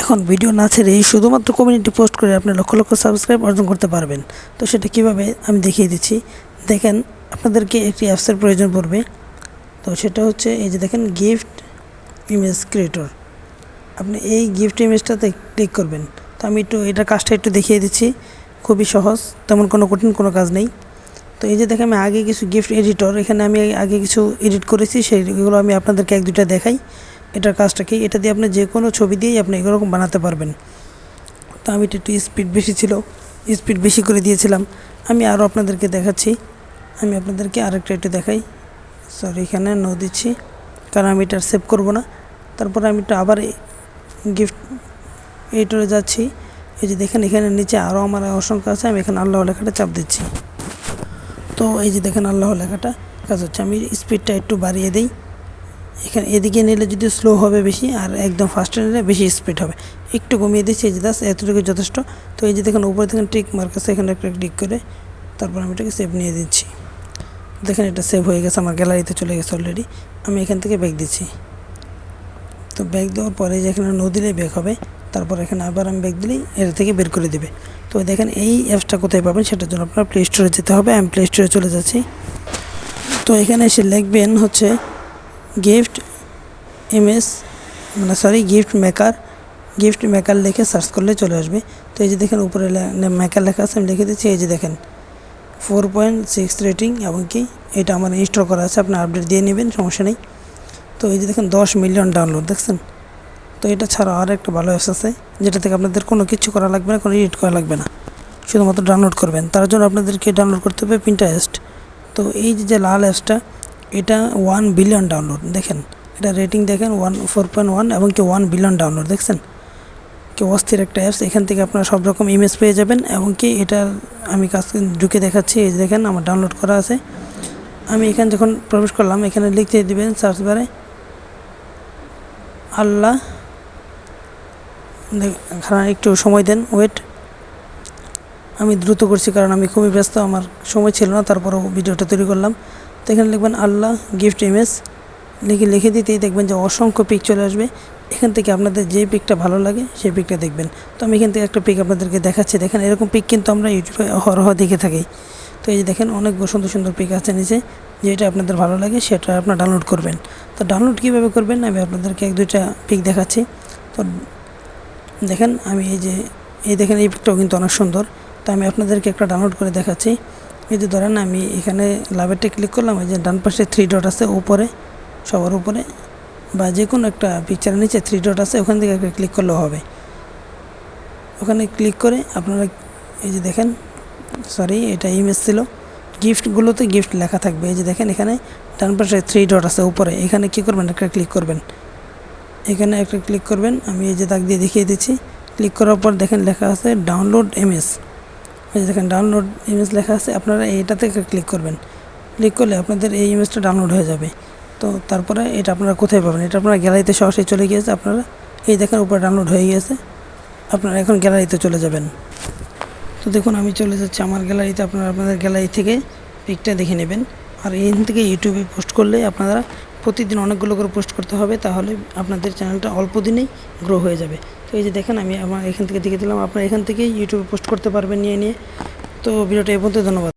এখন ভিডিও না ছেড়ে শুধুমাত্র কমিউনিটি পোস্ট করে আপনি লক্ষ লক্ষ সাবস্ক্রাইব অর্জন করতে পারবেন। তো সেটা কীভাবে আমি দেখিয়ে দিচ্ছি। দেখেন, আপনাদেরকে একটি অ্যাপসের প্রয়োজন পড়বে। তো সেটা হচ্ছে এই যে দেখেন গিফট ইমেজ ক্রিয়েটর আপনি এই গিফট ইমেজটাতে ক্লিক করবেন। তো আমি একটু এটার কাজটা একটু দেখিয়ে দিচ্ছি। খুবই সহজ, তেমন কোনো কঠিন কোনো কাজ নেই। তো এই যে দেখেন, আমি আগে কিছু গিফট এডিটর এখানে আমি আগে কিছু এডিট করেছি, সেইগুলো আমি আপনাদেরকে এক দুইটা দেখাই। এটার কাজটা কি? এটা দিয়ে আপনি যে কোনো ছবি দিয়েই আপনি এরকম বানাতে পারবেন। তো আমি এটা একটু স্পিড বেশি ছিল স্পিড বেশি করে দিয়েছিলাম। আমি আরও আপনাদেরকে দেখাচ্ছি। আমি আপনাদেরকে আরেকটা একটু দেখাই। সরি এখানে নো দিচ্ছি, কারণ আমি এটা সেভ করব না। তারপরে আমি একটু আবার গিফট এইটরে যাচ্ছি। এই যে দেখেন, এখানে নিচে আরও আমার অসংখ্য আছে। আমি এখানে আল্লাহ লেখাটা চাপ দিচ্ছি। তো এই যে দেখেন, আল্লাহ লেখাটা কাজ হচ্ছে। আমি স্পিডটা একটু বাড়িয়ে দিই। এখানে এদিকে নিলে যদি স্লো হবে বেশি আর একদম ফাস্টে নিলে বেশি স্পিড হবে। একটু কমিয়ে দিচ্ছি, এই যে দাস এতটুকু যথেষ্ট। তো এই যে দেখেন, উপরে দেখেন টিক মার্ক আছে, এখানে একটা ক্লিক করে তারপর আমি এটাকে সেভ নিয়ে দিচ্ছি। দেখেন এটা সেভ হয়ে গেছে, আমার গ্যালারিতে চলে গেছে অলরেডি আমি এখান থেকে ব্যাগ দিচ্ছি। তো ব্যাগ দেওয়ার পরে যে এখানে নো দিলে ব্যাগ হবে, তারপর এখানে আবার আমি ব্যাগ দিলেই এটা থেকে বের করে দেবে। তো দেখেন, এই অ্যাপসটা কোথায় পাবেন সেটার জন্য আপনার প্লে স্টোরে যেতে হবে, আমি প্লে স্টোরে চলে যাচ্ছি। তো এখানে এসে লিখবেন হচ্ছে গিফট ইমেজ মানে sorry gift maker gift maker লিখে সার্চ করলে চলে আসবে। তো এই যে দেখেন উপরে মেকার লেখা আছে, আমি লিখে দিচ্ছি, এই যে দেখেন ফোর পয়েন্ট সিক্স রেটিং এবং কি এটা আমার ইনস্টল করা আছে, আপনি আপডেট দিয়ে নেবেন, সমস্যা নেই। তো এই যে দেখেন, দশ মিলিয়ন ডাউনলোড দেখছেন? তো এটা ছাড়া আর একটা ভালো অ্যাপস আছে, যেটা থেকে আপনাদের কোনো কিছু করা লাগবে না, কোনো এডিট করা লাগবে না। শুধুমাত্র ডাউনলোড করবেন, তার জন্য আপনাদেরকে ডাউনলোড করতে হবে পিন্টারেস্ট তো এই যে লাল অ্যাপসটা এটা ওয়ান বিলিয়ন ডাউনলোড দেখেন। এটা রেটিং দেখেন ওয়ান ফোর পয়েন্ট ওয়ান এবং কি ওয়ান বিলিয়ন ডাউনলোড দেখছেন? কি অস্থির একটা অ্যাপস এখান থেকে আপনারা সব রকম ইমেজ পেয়ে যাবেন এবং কি এটা আমি কাজ ঢুকে দেখাচ্ছি, এই দেখেন আমার ডাউনলোড করা আছে। আমি এখানে যখন প্রবেশ করলাম, এখানে লিখতে দিবেন সার্চ বারে আল্লাহ খানা একটু সময় দেন ওয়েট আমি দ্রুত করছি কারণ আমি খুবই ব্যস্ত, আমার সময় ছিল না, তারপরও ভিডিওটা তৈরি করলাম। তো এখানে লিখবেন আল্লাহ গিফট ইমেজ লিখে লিখে দিতেই দেখবেন যে অসংখ্য পিক চলে আসবে। এখান থেকে আপনাদের যে পিকটা ভালো লাগে সেই পিকটা দেখবেন। তো আমি এখান থেকে একটা পিক আপনাদেরকে দেখাচ্ছি। দেখেন এরকম পিক কিন্তু আমরা ইউটিউবে হরহ দেখে থাকি। তো এই যে দেখেন অনেক সুন্দর সুন্দর পিক আছে নিচে। যেটা আপনাদের ভালো লাগে সেটা আপনার ডাউনলোড করবেন। তো ডাউনলোড কীভাবে করবেন? আমি আপনাদেরকে এক, দুইটা পিক দেখাচ্ছি। তো দেখেন আমি এই যে, এই দেখেন এই পিকটাও কিন্তু অনেক সুন্দর। তো আমি আপনাদেরকে একটা ডাউনলোড করে দেখাচ্ছি। এই ধরেন আমি এখানে লাভেরটা ক্লিক করলাম এই যে ডান পাশে থ্রি ডট আছে, উপরে, সবার উপরে, বা যে কোনো একটা পিকচারের নিচে থ্রি ডট আছে, ওখান থেকে একটা ক্লিক করলেও হবে। ওখানে ক্লিক করে আপনারা এই যে দেখেন সরি এটা ইমেজ ছিল। গিফটগুলোতে গিফট লেখা থাকবে। এই যে দেখেন এখানে ডান পাশে থ্রি ডট আছে, উপরে। এখানে কী করবেন? একটা ক্লিক করবেন। এখানে একটা ক্লিক করবেন। আমি এই যে দাগ দিয়ে দেখিয়ে দিচ্ছি। ক্লিক করার পর দেখেন লেখা আছে ডাউনলোড ইমেজ এই দেখেন ডাউনলোড ইমেজ লেখা আছে, আপনারা এইটাতে ক্লিক করবেন। ক্লিক করলে আপনাদের এই ইমেজটা ডাউনলোড হয়ে যাবে। তো তারপরে এটা আপনারা কোথায় পাবেন? এটা আপনারা গ্যালারিতে সরাসরি চলে গিয়েছে, আপনারা এই দেখেন উপরে ডাউনলোড হয়ে গিয়েছে, আপনারা এখন গ্যালারিতে চলে যাবেন। তো দেখুন, আমি চলে যাচ্ছি আমার গ্যালারিতে আপনারা আপনাদের গ্যালারি থেকে পিকটা দেখে নেবেন। আর এখান থেকে ইউটিউবে পোস্ট করলে আপনারা প্রতিদিন অনেকগুলো করে পোস্ট করতে হবে, তাহলে আপনাদের চ্যানেলটা অল্প দিনেই গ্রো হয়ে যাবে। তো এই যে দেখেন, আমি আমার এখান থেকে দেখে দিলাম। আপনারা এখান থেকেই ইউটিউবে পোস্ট করতে পারবেন নিয়ে নিয়ে। তো ভিডিওটা এ পর্যন্ত ধন্যবাদ।